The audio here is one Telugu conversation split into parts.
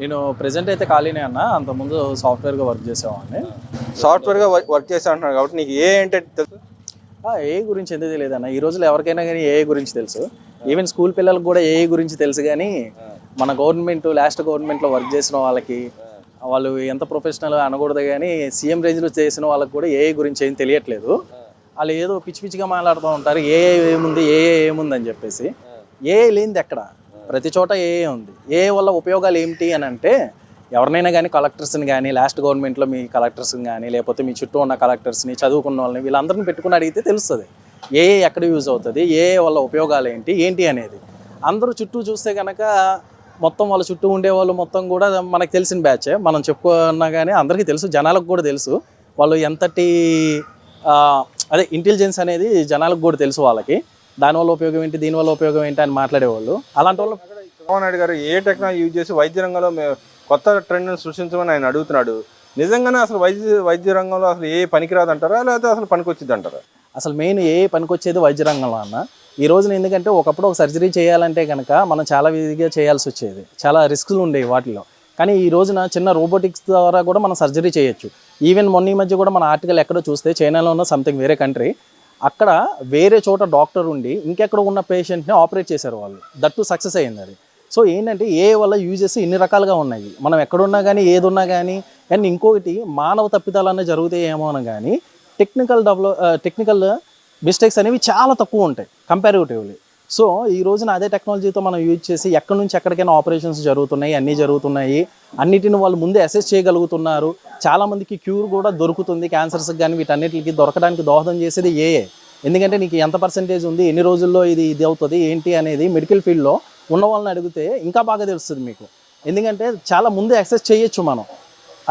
నేను ప్రెజెంట్ అయితే ఖాళీనే అన్న అంతకుముందు సాఫ్ట్వేర్గా వర్క్ చేసేవాడిని. సాఫ్ట్వేర్గా వర్క్ చేస్తా అంటున్నారు కాబట్టి నీకు ఏ అంటే తెలుసు? ఏ గురించి ఎందుకు తెలియదు అన్న. ఈ రోజుల్లో ఎవరికైనా కానీ ఏ గురించి తెలుసు? ఈవెన్ స్కూల్ పిల్లలకు కూడా ఏ గురించి తెలుసు కానీ మన గవర్నమెంట్ లాస్ట్ గవర్నమెంట్లో వర్క్ చేసిన వాళ్ళకి వాళ్ళు ఎంత ప్రొఫెషనల్ అనకూడదు కానీ సీఎం రేంజ్లో చేసిన వాళ్ళకి కూడా ఏ గురించి ఏం తెలియట్లేదు. వాళ్ళు ఏదో పిచ్చి పిచ్చిగా మాట్లాడుతూ ఉంటారు ఏ ఏముంది ఏ ఏముంది అని చెప్పేసి. ఏ లేనిది ఎక్కడ? ప్రతి చోట ఏఏ ఉంది? ఏ వల్ల ఉపయోగాలు ఏమిటి అని అంటే ఎవరినైనా కానీ కలెక్టర్స్ని కానీ లాస్ట్ గవర్నమెంట్లో మీ కలెక్టర్స్ని కానీ లేకపోతే మీ చుట్టూ ఉన్న కలెక్టర్స్ని చదువుకున్న వాళ్ళని వీళ్ళందరిని పెట్టుకుని అడిగితే తెలుస్తుంది. ఏ ఎక్కడ యూజ్ అవుతుంది? ఏ వల్ల ఉపయోగాలు ఏంటి? ఏంటి అనేది. అందరూ చుట్టూ చూస్తే కనుక మొత్తం వాళ్ళ చుట్టూ ఉండేవాళ్ళు మొత్తం కూడా మనకు తెలిసిన బ్యాచే. మనం చెప్పుకున్నా కానీ అందరికీ తెలుసు జనాలకు కూడా తెలుసు. వాళ్ళు ఎంతటి అదే ఇంటెలిజెన్స్ అనేది జనాలకు కూడా తెలుసు వాళ్ళకి. దానివల్ల ఉపయోగం ఏంటి? దీనివల్ల ఉపయోగం ఏంటి అని మాట్లాడేవాళ్ళు. అలాంటి వాళ్ళు చంద్రబాబు నాయుడు గారు ఏ టెక్నాలజీ యూజ్ చేసి వైద్య రంగంలో కొత్త ట్రెండ్ని సృష్టించమని ఆయన అడుగుతున్నాడు. నిజంగానే అసలు వైద్య వైద్య రంగంలో అసలు ఏ పనికిరాదు అంటారా లేకపోతే అసలు పనికొచ్చింది అంటారా అసలు మెయిన్ ఏ పనికొచ్చేది వైద్య రంగంలో అన్న. ఈ రోజున ఎందుకంటే ఒకప్పుడు ఒక సర్జరీ చేయాలంటే కనుక మనం చాలా విధిగా చేయాల్సి వచ్చేది. చాలా రిస్క్లు ఉండేవి వాటిలో. కానీ ఈ రోజున చిన్న రోబోటిక్స్ ద్వారా కూడా మనం సర్జరీ చేయొచ్చు. ఈవెన్ మొన్న ఈ మధ్య కూడా మన ఆర్టికల్ ఎక్కడో చూస్తే చైనాలో ఉన్న సంథింగ్ వేరే కంట్రీ. అక్కడ వేరే చోట డాక్టర్ ఉండి ఇంకెక్కడ ఉన్న పేషెంట్ని ఆపరేట్ చేశారు వాళ్ళు. దట్టు సక్సెస్ అయ్యింది అది. సో ఏంటంటే ఏ వల్ల యూజెస్ ఇన్ని రకాలుగా ఉన్నాయి. మనం ఎక్కడున్నా కానీ ఏదున్నా కానీ అండ్ ఇంకొకటి మానవ తప్పిదాలన్నీ జరుగుతాయేమో అని కానీ టెక్నికల్ డెవలప్ టెక్నికల్ మిస్టేక్స్ అనేవి చాలా తక్కువ ఉంటాయి కంపారిటివ్లీ. సో ఈ రోజున అదే టెక్నాలజీతో మనం యూజ్ చేసి ఎక్కడి నుంచి ఎక్కడికైనా ఆపరేషన్స్ జరుగుతున్నాయి అన్నీ జరుగుతున్నాయి. అన్నిటిని వాళ్ళు ముందే అసెస్ చేయగలుగుతున్నారు. చాలామందికి క్యూర్ కూడా దొరుకుతుంది క్యాన్సర్స్కి కానీ వీటన్నిటికి దొరకడానికి దోహదం చేసేది ఏఏ ఎందుకంటే నీకు ఎంత పర్సెంటేజ్ ఉంది ఎన్ని రోజుల్లో ఇది ఇది అవుతుంది ఏంటి అనేది మెడికల్ ఫీల్డ్లో ఉన్న వాళ్ళని అడిగితే ఇంకా బాగా తెలుస్తుంది మీకు. ఎందుకంటే చాలా ముందే యాక్సెస్ చేయొచ్చు మనం.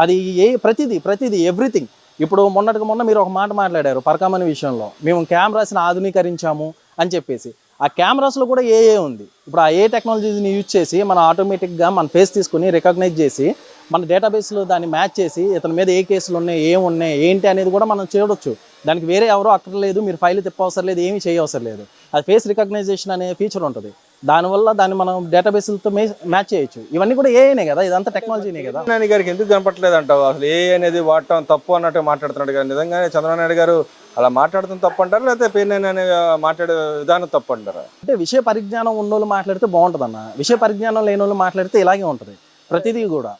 అది ఏ ప్రతిదీ ప్రతిదీ ఎవ్రీథింగ్ ఇప్పుడు మొన్నటికి మొన్న మీరు ఒక మాట మాట్లాడారు పరకామని విషయంలో. మేము కెమెరాస్ని ఆధునీకరించాము అని చెప్పేసి. ఆ కెమెరాస్లో కూడా ఏఏ ఉంది. ఇప్పుడు ఆ ఏ టెక్నాలజీని యూజ్ చేసి మన ఆటోమేటిక్గా మన ఫేస్ తీసుకుని రికగ్నైజ్ చేసి మన డేటాబేస్లో దాన్ని మ్యాచ్ చేసి ఇతని మీద ఏ కేసులు ఉన్నాయి ఏం ఉన్నాయి ఏంటి అనేది కూడా మనం చూడొచ్చు. దానికి వేరే ఎవరో అక్కర్లేదు మీరు ఫైల్ తిప్పవసరం లేదు ఏమీ చేయవసరం లేదు. అది ఫేస్ రికగ్నైజేషన్ అనే ఫీచర్ ఉంటుంది. దానివల్ల దాన్ని మనం డేటాబేస్లతో మ్యాచ్ చేయొచ్చు. ఇవన్నీ కూడా ఏఏనే కదా ఇదంతా టెక్నాలజీనే కదా. నాని గారికి ఎందుకు కనపట్లేదు అంటావు? అసలు ఏ అనేది వాడటం తప్పు అన్నట్టు మాట్లాడుతున్నాడు కానీ నిజంగానే చంద్రబాబు నాయుడు గారు అలా మాట్లాడటం తప్పు అంటారా లేకపోతే పేరు అనే మాట్లాడే విధానం తప్పు అంటారా అంటే విషయ పరిజ్ఞానం ఉన్నోళ్ళు మాట్లాడితే బాగుంటుంది అన్న విషయ పరిజ్ఞానం లేని వాళ్ళు మాట్లాడితే ఇలాగే ఉంటుంది. ప్రతిదీ కూడా.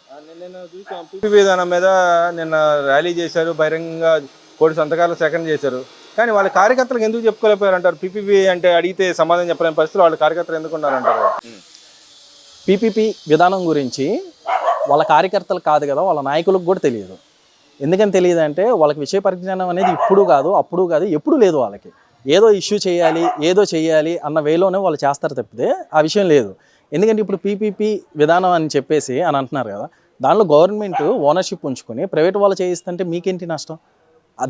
పీపీ విధానం మీద నిన్న ర్యాలీ చేశారు. బహిరంగంగా కోటి సంతకాలు సేకరణ చేశారు. కానీ వాళ్ళ కార్యకర్తలకు ఎందుకు చెప్పుకోలేకపోయారు అంటారు పీపీపీ అంటే అడిగితే సమాధానం చెప్పలేని పరిస్థితులు వాళ్ళ కార్యకర్తలు ఎందుకు ఉన్నారంటారు? పీపీపీ విధానం గురించి వాళ్ళ కార్యకర్తలు కాదు కదా వాళ్ళ నాయకులకు కూడా తెలియదు. ఎందుకని తెలియదు అంటే వాళ్ళకి విషయ పరిజ్ఞానం అనేది ఇప్పుడు కాదు అప్పుడు కాదు ఎప్పుడు లేదు వాళ్ళకి. ఏదో ఇష్యూ చేయాలి ఏదో చేయాలి అన్న వేలోనే వాళ్ళు చేస్తారు తప్పితే ఆ విషయం లేదు. ఎందుకంటే ఇప్పుడు పీపీపీ విధానం అని చెప్పేసి అని అంటున్నారు కదా దానిలో గవర్నమెంట్ ఓనర్షిప్ ఉంచుకొని ప్రైవేట్ వాళ్ళు చేయిస్తుంటే మీకేంటి నష్టం?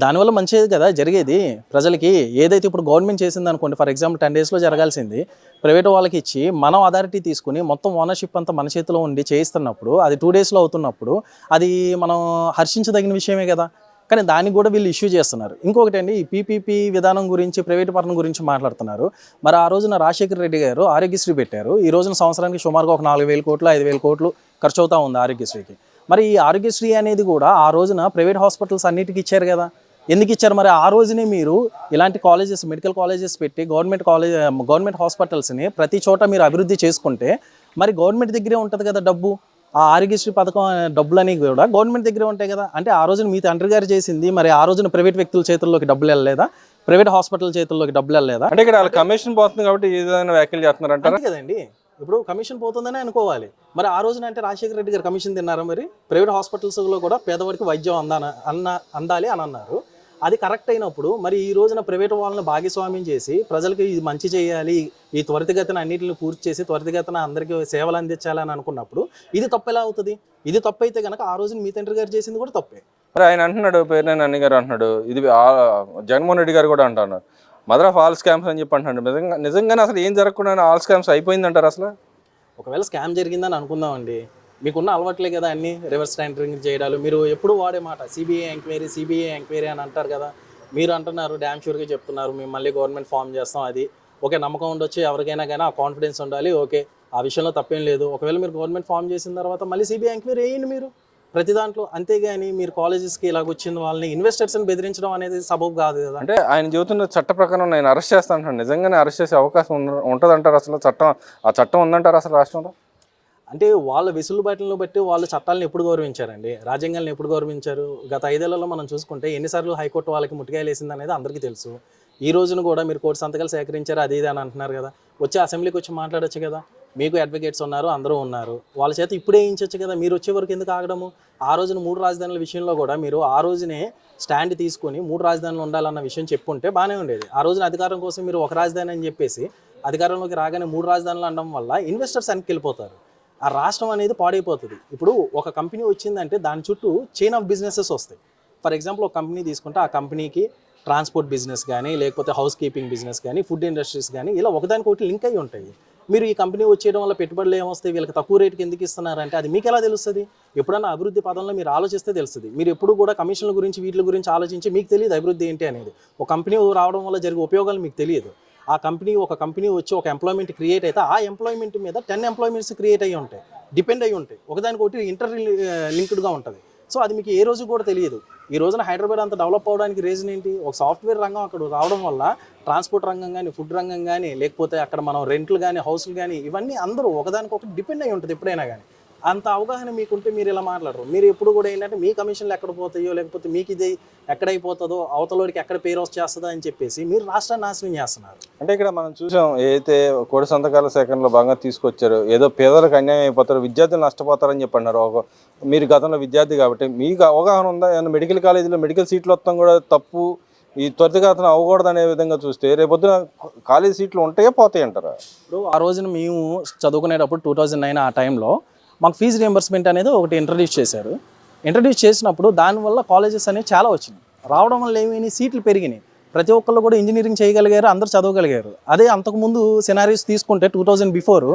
దానివల్ల మంచిది కదా జరిగేది. ప్రజలకి ఏదైతే ఇప్పుడు గవర్నమెంట్ చేసింది అనుకోండి ఫర్ ఎగ్జాంపుల్ టెన్ డేస్లో జరగాల్సింది ప్రైవేట్ వాళ్ళకి ఇచ్చి మనం అథారిటీ తీసుకుని మొత్తం ఓనర్షిప్ అంతా మన చేతిలో ఉండి చేయిస్తున్నప్పుడు అది టూ డేస్లో అవుతున్నప్పుడు అది మనం హర్షించదగిన విషయమే కదా. కానీ దానికి కూడా వీళ్ళు ఇష్యూ చేస్తున్నారు. ఇంకొకటి అండి ఈ పీపీపీ విధానం గురించి ప్రైవేట్ పరం గురించి మాట్లాడుతున్నారు. మరి ఆ రోజున రాజశేఖర రెడ్డి గారు ఆరోగ్యశ్రీ పెట్టారు. ఈ రోజున సంవత్సరానికి సుమారుగా ఒక నాలుగు వేల కోట్లు ఐదు వేల కోట్లు ఖర్చు అవుతా ఉంది ఆరోగ్యశ్రీకి. మరి ఈ ఆరోగ్యశ్రీ అనేది కూడా ఆ రోజున ప్రైవేట్ హాస్పిటల్స్ అన్నిటికీ ఇచ్చారు కదా. ఎందుకు ఇచ్చారు? మరి ఆ రోజునే మీరు ఇలాంటి కాలేజెస్ మెడికల్ కాలేజెస్ పెట్టి గవర్నమెంట్ కాలేజ్ గవర్నమెంట్ హాస్పిటల్స్ని ప్రతి చోట మీరు అభివృద్ధి చేసుకుంటే మరి గవర్నమెంట్ దగ్గరే ఉంటుంది కదా డబ్బు. ఆ ఆరోగ్యశ్రీ పథకం డబ్బులు అనేవి కూడా గవర్నమెంట్ దగ్గరే ఉంటాయి కదా. అంటే ఆ రోజున మీ తండ్రి గారు చేసింది మరి ఆ రోజున ప్రైవేట్ వ్యక్తుల చేతుల్లోకి డబ్బులు వెళ్ళలేదా? ప్రైవేట్ హాస్పిటల్ చేతుల్లోకి డబ్బులు వెళ్ళలేదా? అంటే ఇక్కడ వాళ్ళ కమిషన్ పోతుంది కాబట్టి విధమైన వ్యాఖ్యలు చేస్తున్నారంటారా? అంతే కదండి. ఇప్పుడు కమిషన్ పోతుందని అనుకోవాలి. మరి ఆ రోజున అంటే రాజశేఖర రెడ్డి గారు కమిషన్ తిన్నారా మరి? ప్రైవేట్ హాస్పిటల్స్లో కూడా పేదవాడికి వైద్యం అందాన అన్న అందాలి అని అన్నారు. అది కరెక్ట్ అయినప్పుడు మరి ఈ రోజున ప్రైవేట్ వాళ్ళని భాగస్వామ్యం చేసి ప్రజలకి ఇది మంచి చేయాలి ఈ త్వరితగతిన అన్నింటిని పూర్తి చేసి త్వరితగతిన అందరికీ సేవలు అందించాలని అనుకున్నప్పుడు ఇది తప్పు ఎలా అవుతుంది? ఇది తప్పు అయితే కనుక ఆ రోజున మీ తండ్రి గారు చేసింది కూడా తప్పే. మరి ఆయన అంటున్నాడు పేరునేని అన్ని గారు అంటున్నాడు. ఇది జగన్మోహన్ రెడ్డి గారు కూడా అంటున్నారు. మదర్ ఆఫ్ ఆల్ స్కామ్స్ అని చెప్పి అంటున్నాడు. నిజంగా నిజంగానే అసలు ఏం జరగకుండా ఆల్ స్కామ్స్ అయిపోయిందంటారు అసలు? ఒకవేళ స్కామ్ జరిగిందని అనుకుందామండి. మీకున్న అలవాట్లే కదా అన్ని రివర్స్ టెండరింగ్ చేయడాలు. మీరు ఎప్పుడు వాడే మాట సిబిఐ ఎంక్వైరీ సిబిఐ ఎంక్వైరీ అని అంటారు కదా. మీరు అంటున్నారు డ్యామ్ షూర్గా చెప్తున్నారు మేము మళ్ళీ గవర్నమెంట్ ఫామ్ చేస్తాం అది. ఓకే నమ్మకం ఉండొచ్చు ఎవరికైనా కానీ ఆ కాన్ఫిడెన్స్ ఉండాలి ఓకే. ఆ విషయంలో తప్పేం లేదు. ఒకవేళ మీరు గవర్నమెంట్ ఫామ్ చేసిన తర్వాత మళ్ళీ సిబిఐ ఎంక్వైరీ వేయండి మీరు. ప్రతి దాంట్లో అంతేగాని మీరు కాలేజెస్కి ఇలాగ వచ్చిన వాళ్ళని ఇన్వెస్టర్స్ని బెదిరించడం అనేది సబబు కాదు కదా. అంటే ఆయన చెబుతున్న చట్ట ప్రకారం నేను అరెస్ట్ చేస్తాను. నిజంగానే అరెస్ట్ చేసే అవకాశం ఉంటుందంటారు అసలు చట్టం? ఆ చట్టం ఉందంటారు అసలు రాష్ట్రంలో? అంటే వాళ్ళ వెసులుబాటులను బట్టి వాళ్ళ చట్టాలను ఎప్పుడు గౌరవించారండి? రాజ్యాంగాలను ఎప్పుడు గౌరవించారు? గత ఐదేళ్ళలో మనం చూసుకుంటే ఎన్నిసార్లు హైకోర్టు వాళ్ళకి ముట్టికాయలు వేసింది అనేది అందరికీ తెలుసు. ఈ రోజున కూడా మీరు కోర్టు సంతకాలు సేకరించారు అది ఇది అని అంటున్నారు కదా. వచ్చి అసెంబ్లీకి వచ్చి మాట్లాడొచ్చు కదా. మీకు అడ్వకేట్స్ ఉన్నారు అందరూ ఉన్నారు. వాళ్ళ చేత ఇప్పుడే వేయించవచ్చు కదా మీరు వచ్చే వరకు ఎందుకు ఆగడము? ఆ రోజున మూడు రాజధానుల విషయంలో కూడా మీరు ఆ రోజునే స్టాండ్ తీసుకొని మూడు రాజధానులు ఉండాలన్న విషయం చెప్పుంటే బాగానే ఉండేది. ఆ రోజున అధికారం కోసం మీరు ఒక రాజధాని అని చెప్పేసి అధికారంలోకి రాగానే మూడు రాజధానులు అనడం వల్ల ఇన్వెస్టర్స్ వెనక్కి వెళ్ళిపోతారు ఆ రాష్ట్రం అనేది పాడైపోతుంది. ఇప్పుడు ఒక కంపెనీ వచ్చిందంటే దాని చుట్టూ చైన్ ఆఫ్ బిజినెసెస్ వస్తాయి. ఫర్ ఎగ్జాంపుల్ ఒక కంపెనీ తీసుకుంటే ఆ కంపెనీకి ట్రాన్స్పోర్ట్ బిజినెస్ కానీ లేకపోతే హౌస్ కీపింగ్ బిజినెస్ కానీ ఫుడ్ ఇండస్ట్రీస్ కానీ ఇలా ఒకదానికొకటి లింక్ అయి ఉంటాయి. మీరు ఈ కంపెనీ వచ్చేయడం వల్ల పెట్టుబడులు ఏమొస్తాయి వీళ్ళకి తక్కువ రేటుకి ఎందుకు ఇస్తున్నారంటే అది మీకు ఎలా తెలుస్తుంది? ఎప్పుడన్నా అభివృద్ధి పదంలో మీరు ఆలోచిస్తే తెలుస్తుంది. మీరు ఎప్పుడు కూడా కమిషన్ల గురించి వీటి గురించి ఆలోచించి మీకు తెలియదు అభివృద్ధి ఏంటి అనేది. ఒక కంపెనీ రావడం వల్ల జరిగే ఉపయోగాలు మీకు తెలియదు. ఆ కంపెనీ ఒక కంపెనీ వచ్చి ఒక ఎంప్లాయ్మెంట్ క్రియేట్ అయితే ఆ ఎంప్లాయ్మెంట్ మీద టెన్ ఎంప్లాయ్మెంట్స్ క్రియేట్ అయ్యి ఉంటాయి. డిపెండ్ అయ్యి ఉంటాయి. ఒకదానికొకటి ఇంటర్ లింక్డ్గా ఉంటుంది. సో అది మీకు ఏ రోజు కూడా తెలియదు. ఈ రోజున హైదరాబాద్ అంత డెవలప్ అవడానికి రీజన్ ఏంటి? ఒక సాఫ్ట్వేర్ రంగం అక్కడ రావడం వల్ల ట్రాన్స్పోర్ట్ రంగం కానీ ఫుడ్ రంగం కానీ లేకపోతే అక్కడ మనం రెంట్లు కానీ హౌస్లు కానీ ఇవన్నీ అందరూ ఒకదానికొకటి డిపెండ్ అయి ఉంటుంది ఎప్పుడైనా కానీ అంత అవగాహన మీకుంటే మీరు ఇలా మాట్లాడరు. మీరు ఎప్పుడు కూడా ఏంటంటే మీ కమిషన్లు ఎక్కడ పోతాయో లేకపోతే మీకు ఇది ఎక్కడైపోతుందో అవతలోడికి ఎక్కడ పేరు వచ్చేస్తుందో అని చెప్పేసి మీరు రాష్ట్రాన్ని నాశనం చేస్తున్నారు. అంటే ఇక్కడ మనం చూసాం ఏదైతే కోడి సంతకాల సేకరణలో భాగంగా తీసుకొచ్చారో ఏదో పేదలకు అన్యాయం అయిపోతారు విద్యార్థులు నష్టపోతారని చెప్పి అన్నారు ఒక మీరు గతంలో విద్యార్థి కాబట్టి మీకు అవగాహన ఉందా? ఏమైనా మెడికల్ కాలేజీలో మెడికల్ సీట్లు వస్తాం కూడా తప్పు? ఈ త్వరితగతిన అవ్వకూడదు అనే విధంగా చూస్తే రేపొద్దున కాలేజీ సీట్లు ఉంటాయా పోతాయి అంటారా ఇప్పుడు ఆ రోజున మేము చదువుకునేటప్పుడు టూ థౌజండ్ నైన్ ఆ టైంలో మాకు ఫీజు రియంబర్స్మెంట్ అనేది ఒకటి ఇంట్రడ్యూస్ చేశారు. ఇంట్రడ్యూస్ చేసినప్పుడు దానివల్ల కాలేజెస్ అనేవి చాలా వచ్చినాయి. రావడం వల్ల ఏమైనా సీట్లు పెరిగినాయి. ప్రతి ఒక్కళ్ళు కూడా ఇంజనీరింగ్ చేయగలిగారు అందరూ చదవగలిగారు. అదే అంతకుముందు సినారీస్ తీసుకుంటే టూ థౌజండ్ బిఫోర్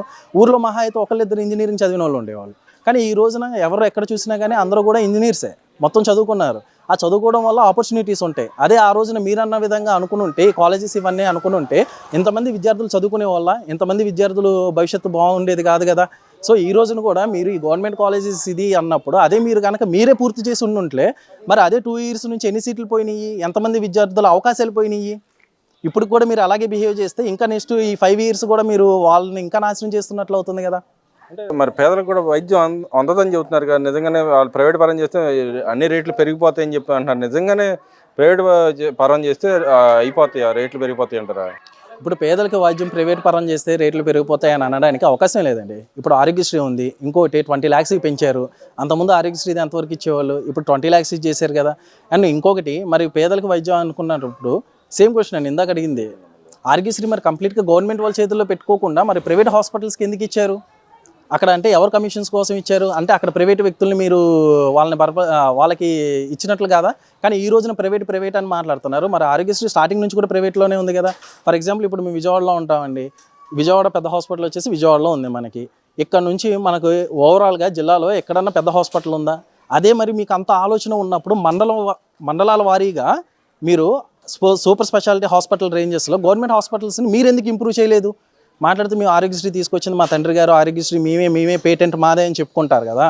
ఊర్లో మహా అయితే ఒకళ్ళిద్దరు ఇంజనీరింగ్ చదివిన వాళ్ళు ఉండేవాళ్ళు. కానీ ఈ రోజున ఎవరు ఎక్కడ చూసినా కానీ అందరూ కూడా ఇంజనీర్సే మొత్తం చదువుకున్నారు. ఆ చదువుకోవడం వల్ల ఆపర్చునిటీస్ ఉంటాయి. అదే ఆ రోజున మీరన్న విధంగా అనుకుని ఉంటే కాలేజెస్ ఇవన్నీ అనుకుని ఉంటే ఇంతమంది విద్యార్థులు చదువుకునే వల్ల ఇంతమంది విద్యార్థులు భవిష్యత్తు బాగుండేది కాదు కదా. సో ఈ రోజున కూడా మీరు ఈ గవర్నమెంట్ కాలేజెస్ ఇది అన్నప్పుడు అదే మీరు కనుక మీరే పూర్తి చేసి ఉండుంటే మరి అదే టూ ఇయర్స్ నుంచి ఎన్ని సీట్లు పోయినాయి ఎంతమంది విద్యార్థుల అవకాశాలు పోయినాయి ఇప్పుడు కూడా మీరు అలాగే బిహేవ్ చేస్తే ఇంకా నెక్స్ట్ ఈ ఫైవ్ ఇయర్స్ కూడా మీరు వాళ్ళని ఇంకా నాశనం చేస్తున్నట్లు అవుతుంది కదా? అంటే మరి పేదలకు కూడా వైద్యం అంద- అందదని చెబుతున్నారు కదా నిజంగానే వాళ్ళు ప్రైవేట్ పరం చేస్తే అన్ని రేట్లు పెరిగిపోతాయని చెప్పి అంటున్నారు. నిజంగానే ప్రైవేట్ పరం చేస్తే అయిపోతాయి ఆ రేట్లు పెరిగిపోతాయి అంటారా? ఇప్పుడు పేదలకు వైద్యం ప్రైవేట్ పరం చేస్తే రేట్లు పెరిగిపోతాయని అనడానికి అవకాశం లేదండి. ఇప్పుడు ఆరోగ్యశ్రీ ఉంది ఇంకోటి ట్వంటీ ల్యాక్స్కి పెంచారు. అంతకుముందు ఆరోగ్యశ్రీది ఎంతవరకు ఇచ్చేవాళ్ళు? ఇప్పుడు ట్వంటీ ల్యాక్స్ చేశారు కదా. అండ్ ఇంకొకటి మరి పేదలకు వైద్యం అనుకున్నప్పుడు సేమ్ క్వశ్చన్ అండి ఇందాక అడిగింది. ఆరోగ్యశ్రీ మరి కంప్లీట్గా గవర్నమెంట్ వాళ్ళ చేతుల్లో పెట్టుకోకుండా మరి ప్రైవేట్ హాస్పిటల్స్కి ఎందుకు ఇచ్చారు? అక్కడ అంటే ఎవరు కమిషన్స్ కోసం ఇచ్చారు? అంటే అక్కడ ప్రైవేట్ వ్యక్తుల్ని మీరు వాళ్ళని బరప వాళ్ళకి ఇచ్చినట్లు కాదా? కానీ ఈ రోజున ప్రైవేట్ ప్రైవేట్ అని మాట్లాడుతున్నారు. మరి ఆరోగ్యశ్రీ స్టార్టింగ్ నుంచి కూడా ప్రైవేట్లోనే ఉంది కదా? ఫర్ ఎగ్జాంపుల్ ఇప్పుడు మేము విజయవాడలో ఉంటామండి. విజయవాడ పెద్ద హాస్పిటల్ వచ్చేసి విజయవాడలో ఉంది మనకి. ఇక్కడ నుంచి మనకు ఓవరాల్గా జిల్లాలో ఎక్కడన్నా పెద్ద హాస్పిటల్ ఉందా? అదే మరి మీకు అంత ఆలోచన ఉన్నప్పుడు మండలం మండలాల వారీగా మీరు సూపర్ స్పెషాలిటీ హాస్పిటల్ రేంజెస్లో గవర్నమెంట్ హాస్పిటల్స్ని మీరు ఎందుకు ఇంప్రూవ్ చేయలేదు? మాట్లాడితే మేము ఆరోగ్యశ్రీ తీసుకొచ్చింది మా తండ్రి గారు ఆరోగ్యశ్రీ మేమే మేమే పేటెంట్ మాదే అని చెప్పుకుంటారు కదా.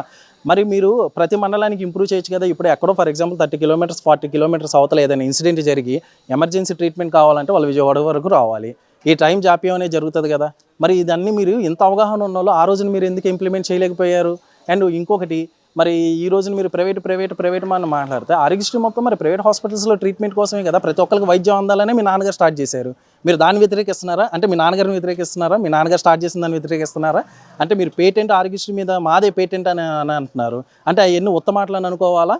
మరి మీరు ప్రతి మండలానికి ఇంప్రూవ్ చేయొచ్చు కదా. ఇప్పుడు ఎక్కడో for example thirty kilometres forty kilometres అవతల ఏదైనా ఇన్సిడెంట్ జరిగి ఎమర్జెన్సీ ట్రీట్మెంట్ కావాలంటే వాళ్ళు విజయవాడ వరకు రావాలి. ఈ టైం జాప్యం అనేది జరుగుతుంది కదా. మరి ఇదన్నీ మీరు ఇంత అవగాహన ఉన్న వాళ్ళు ఆ రోజున మీరు ఎందుకు ఇంప్లిమెంట్ చేయలేకపోయారు? అండ్ ఇంకొకటి మరి ఈ రోజున మీరు ప్రైవేట్ ప్రైవేట్ ప్రైవేట్ మనం మాట్లాడితే ఆరోగ్యశ్రీ మొత్తం మరి ప్రైవేట్ హాస్పిటల్స్లో ట్రీట్మెంట్ కోసమే కదా ప్రతి ఒక్కరికి వైద్యం అందాలనే మీ నాన్నగారు స్టార్ట్ చేశారు. మీరు దాన్ని వ్యతిరేకిస్తున్నారా? అంటే మీ నాన్నగారిని వ్యతిరేకిస్తున్నారా? మీ నాన్నగారు స్టార్ట్ చేసిన దాన్ని వ్యతిరేకిస్తున్నారా? అంటే మీరు పేటెంట్ ఆరోగ్యశ్రీ మీద మాదే పేటెంట్ అని అని అంటున్నారు. అంటే అవన్నీ ఉత్తమాటలు అని అనుకోవాలా?